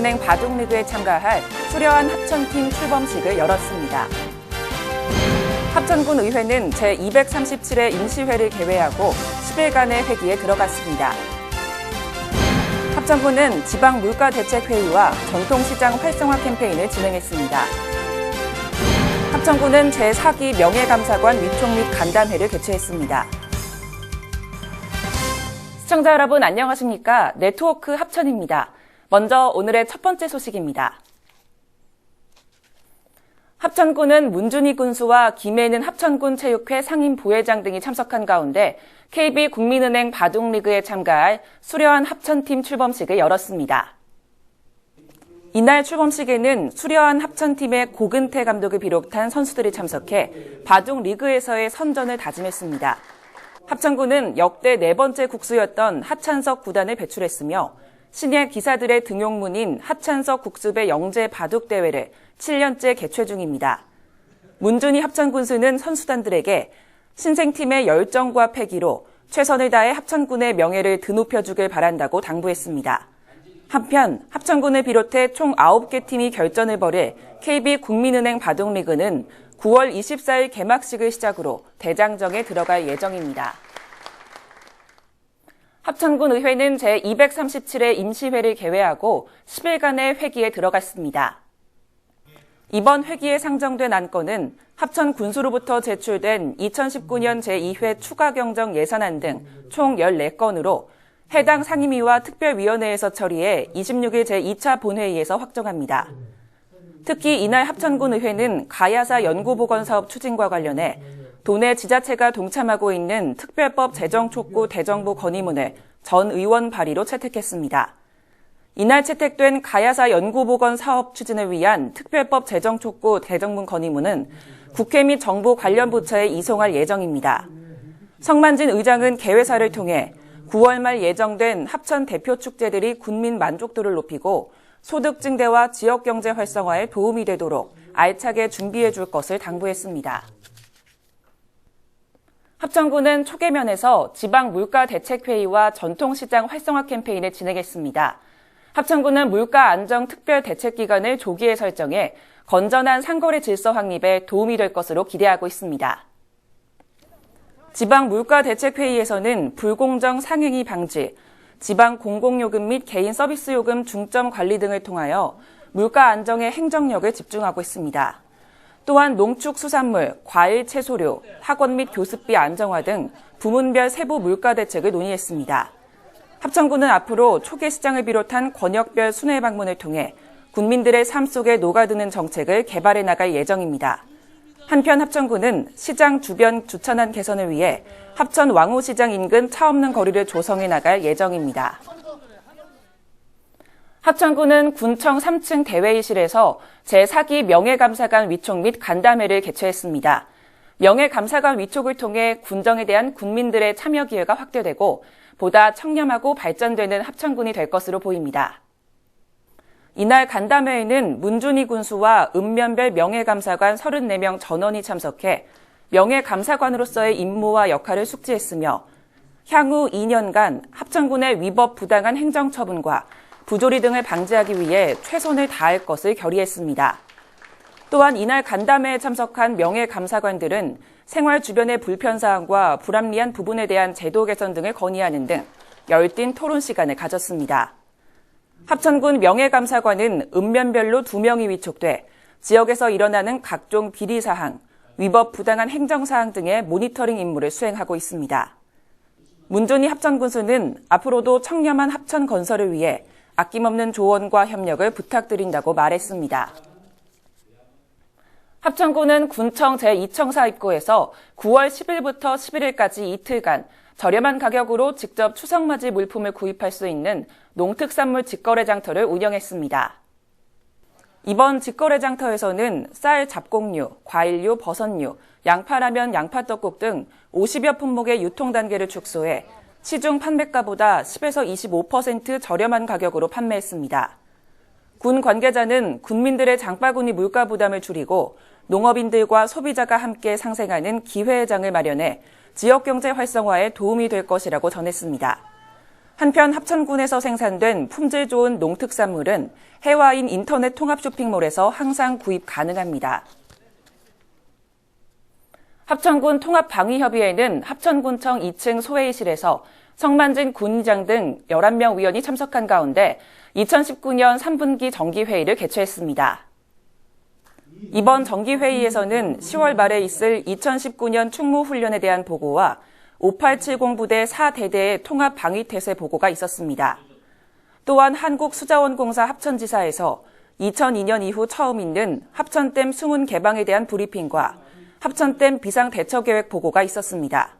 국민은행 바둑리그에 참가할 수려한 합천팀 출범식을 열었습니다. 합천군 의회는 제237회 임시회를 개회하고 10일간의 회기에 들어갔습니다. 합천군은 지방 물가 대책 회의와 전통시장 활성화 캠페인을 진행했습니다. 합천군은 제4기 명예감사관 위촉 및 간담회를 개최했습니다. 시청자 여러분 안녕하십니까? 네트워크 합천입니다. 먼저 오늘의 첫 번째 소식입니다. 합천군은 문준희 군수와 김혜는 합천군 체육회 상임 부회장 등이 참석한 가운데 KB 국민은행 바둑리그에 참가할 수려한 합천팀 출범식을 열었습니다. 이날 출범식에는 수려한 합천팀의 고근태 감독을 비롯한 선수들이 참석해 바둑 리그에서의 선전을 다짐했습니다. 합천군은 역대 네 번째 국수였던 하찬석 구단을 배출했으며 신예 기사들의 등용문인 하찬석 국수배 영재 바둑 대회를 7년째 개최 중입니다. 문준희 합천군수는 선수단들에게 신생팀의 열정과 패기로 최선을 다해 합천군의 명예를 드높여주길 바란다고 당부했습니다. 한편 합천군을 비롯해 총 9개 팀이 결전을 벌일 KB 국민은행 바둑리그는 9월 24일 개막식을 시작으로 대장정에 들어갈 예정입니다. 합천군 의회는 제237회 임시회를 개회하고 10일간의 회기에 들어갔습니다. 이번 회기에 상정된 안건은 합천 군수로부터 제출된 2019년 제2회 추가 경정 예산안 등 총 14건으로 해당 상임위와 특별위원회에서 처리해 26일 제2차 본회의에서 확정합니다. 특히 이날 합천군 의회는 가야사 연구보건 사업 추진과 관련해 도내 지자체가 동참하고 있는 특별법 제정 촉구 대정부 건의문을 전 의원 발의로 채택했습니다. 이날 채택된 가야사 연구보건 사업 추진을 위한 특별법 제정 촉구 대정문 건의문은 국회 및 정부 관련 부처에 이송할 예정입니다. 성만진 의장은 개회사를 통해 9월 말 예정된 합천 대표 축제들이 군민 만족도를 높이고 소득 증대와 지역 경제 활성화에 도움이 되도록 알차게 준비해 줄 것을 당부했습니다. 합천군은 초계면에서 지방 물가 대책회의와 전통시장 활성화 캠페인을 진행했습니다. 합천군은 물가 안정 특별 대책 기간을 조기에 설정해 건전한 상거래 질서 확립에 도움이 될 것으로 기대하고 있습니다. 지방 물가 대책 회의에서는 불공정 상행위 방지, 지방 공공요금 및 개인 서비스 요금 중점 관리 등을 통하여 물가 안정에 행정력을 집중하고 있습니다. 또한 농축수산물, 과일, 채소료, 학원 및 교습비 안정화 등 부문별 세부 물가 대책을 논의했습니다. 합천군은 앞으로 초계 시장을 비롯한 권역별 순회 방문을 통해 국민들의 삶 속에 녹아드는 정책을 개발해 나갈 예정입니다. 한편 합천군은 시장 주변 주차난 개선을 위해 합천 왕호시장 인근 차 없는 거리를 조성해 나갈 예정입니다. 합천군은 군청 3층 대회의실에서 제4기 명예감사관 위촉 및 간담회를 개최했습니다. 명예감사관 위촉을 통해 군정에 대한 국민들의 참여 기회가 확대되고 보다 청렴하고 발전되는 합천군이 될 것으로 보입니다. 이날 간담회에는 문준희 군수와 읍면별 명예감사관 34명 전원이 참석해 명예감사관으로서의 임무와 역할을 숙지했으며 향후 2년간 합천군의 위법 부당한 행정처분과 부조리 등을 방지하기 위해 최선을 다할 것을 결의했습니다. 또한 이날 간담회에 참석한 명예감사관들은 생활 주변의 불편사항과 불합리한 부분에 대한 제도 개선 등을 건의하는 등 열띤 토론 시간을 가졌습니다. 합천군 명예감사관은 읍면별로 2명이 위촉돼 지역에서 일어나는 각종 비리 사항, 위법 부당한 행정 사항 등의 모니터링 임무를 수행하고 있습니다. 문준희 합천군수는 앞으로도 청렴한 합천 건설을 위해 아낌없는 조언과 협력을 부탁드린다고 말했습니다. 합천군은 군청 제2청사 입구에서 9월 10일부터 11일까지 이틀간 저렴한 가격으로 직접 추석맞이 물품을 구입할 수 있는 농특산물 직거래 장터를 운영했습니다. 이번 직거래 장터에서는 쌀, 잡곡류, 과일류, 버섯류, 양파라면, 양파떡국 등 50여 품목의 유통 단계를 축소해 시중 판매가보다 10에서 25% 저렴한 가격으로 판매했습니다. 군 관계자는 군민들의 장바구니 물가 부담을 줄이고 농업인들과 소비자가 함께 상생하는 기회장을 마련해 지역 경제 활성화에 도움이 될 것이라고 전했습니다. 한편 합천군에서 생산된 품질 좋은 농특산물은 해와인 인터넷 통합 쇼핑몰에서 항상 구입 가능합니다. 합천군 통합방위협의회는 합천군청 2층 소회의실에서 성만진 군의장 등 11명 위원이 참석한 가운데 2019년 3분기 정기회의를 개최했습니다. 이번 정기회의에서는 10월 말에 있을 2019년 충무훈련에 대한 보고와 5870 부대 4대대의 통합 방위태세 보고가 있었습니다. 또한 한국수자원공사 합천지사에서 2002년 이후 처음 있는 합천댐 수문 개방에 대한 브리핑과 합천댐 비상대처계획 보고가 있었습니다.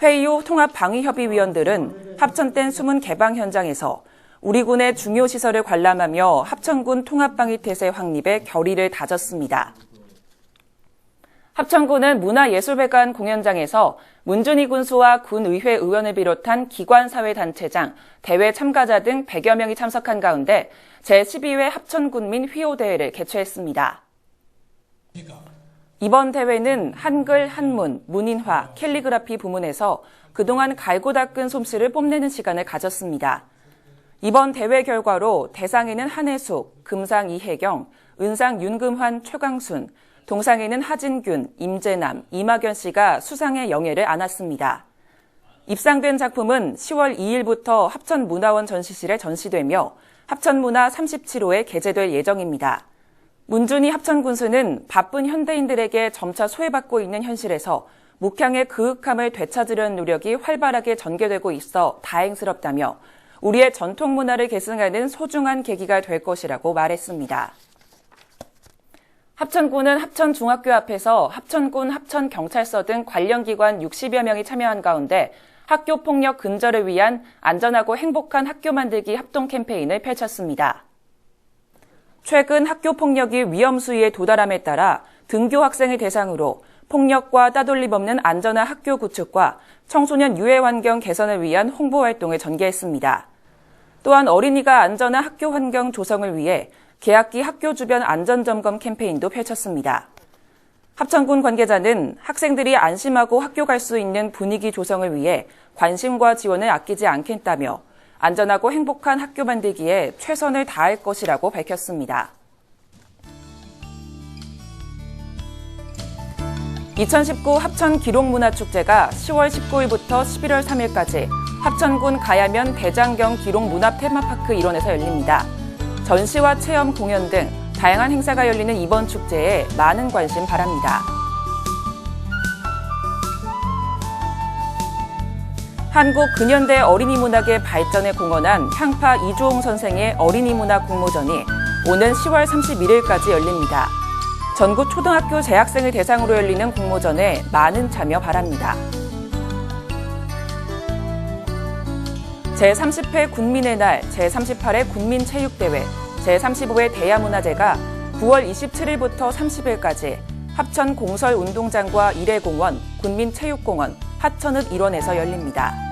회의 후 통합방위협의위원들은 합천댐 수문 개방 현장에서 우리 군의 중요 시설을 관람하며 합천군 통합방위태세 확립에 결의를 다졌습니다. 합천군은 문화예술회관 공연장에서 문준희 군수와 군의회 의원을 비롯한 기관사회단체장, 대회 참가자 등 100여 명이 참석한 가운데 제12회 합천군민 휘호대회를 개최했습니다. 이번 대회는 한글, 한문, 문인화, 캘리그라피 부문에서 그동안 갈고 닦은 솜씨를 뽐내는 시간을 가졌습니다. 이번 대회 결과로 대상에는 한혜숙, 금상 이혜경, 은상 윤금환, 최광순, 동상에는 하진균, 임재남, 이막연 씨가 수상의 영예를 안았습니다. 입상된 작품은 10월 2일부터 합천문화원 전시실에 전시되며 합천문화 37호에 게재될 예정입니다. 문준희 합천군수는 바쁜 현대인들에게 점차 소외받고 있는 현실에서 묵향의 그윽함을 되찾으려는 노력이 활발하게 전개되고 있어 다행스럽다며 우리의 전통 문화를 계승하는 소중한 계기가 될 것이라고 말했습니다. 합천군은 합천중학교 앞에서 합천군 합천경찰서 등 관련 기관 60여 명이 참여한 가운데 학교 폭력 근절을 위한 안전하고 행복한 학교 만들기 합동 캠페인을 펼쳤습니다. 최근 학교 폭력이 위험 수위에 도달함에 따라 등교 학생을 대상으로 폭력과 따돌림 없는 안전한 학교 구축과 청소년 유해 환경 개선을 위한 홍보 활동을 전개했습니다. 또한 어린이가 안전한 학교 환경 조성을 위해 개학기 학교 주변 안전 점검 캠페인도 펼쳤습니다. 합천군 관계자는 학생들이 안심하고 학교 갈 수 있는 분위기 조성을 위해 관심과 지원을 아끼지 않겠다며 안전하고 행복한 학교 만들기에 최선을 다할 것이라고 밝혔습니다. 2019 합천 기록문화축제가 10월 19일부터 11월 3일까지 합천군 가야면 대장경 기록문화 테마파크 일원에서 열립니다. 전시와 체험 공연 등 다양한 행사가 열리는 이번 축제에 많은 관심 바랍니다. 한국 근현대 어린이 문학의 발전에 공헌한 향파 이주홍 선생의 어린이 문학 공모전이 오는 10월 31일까지 열립니다. 전국 초등학교 재학생을 대상으로 열리는 공모전에 많은 참여 바랍니다. 제30회 군민의 날, 제38회 군민체육대회, 제35회 대야문화제가 9월 27일부터 30일까지 합천 공설운동장과 일회공원, 군민체육공원, 하천읍 일원에서 열립니다.